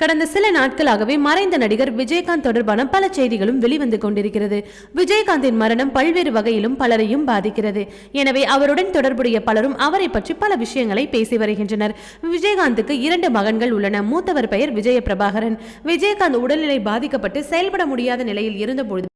கடந்த சில நாட்களாகவே மறைந்த நடிகர் விஜயகாந்த் தொடர்பான பல செய்திகளும் வெளிவந்து கொண்டிருக்கிறது. விஜயகாந்தின் மரணம் பல்வேறு வகையிலும் பலரையும் பாதிக்கிறது. எனவே அவருடன் தொடர்புடைய பலரும் அவரை பற்றி பல விஷயங்களை பேசி வருகின்றனர். விஜயகாந்துக்கு இரண்டு மகன்கள் உள்ளன. மூத்தவர் பெயர் விஜய பிரபாகரன் விஜயகாந்த் உடல்நிலை பாதிக்கப்பட்டு செயல்பட முடியாத நிலையில் இருந்தபோது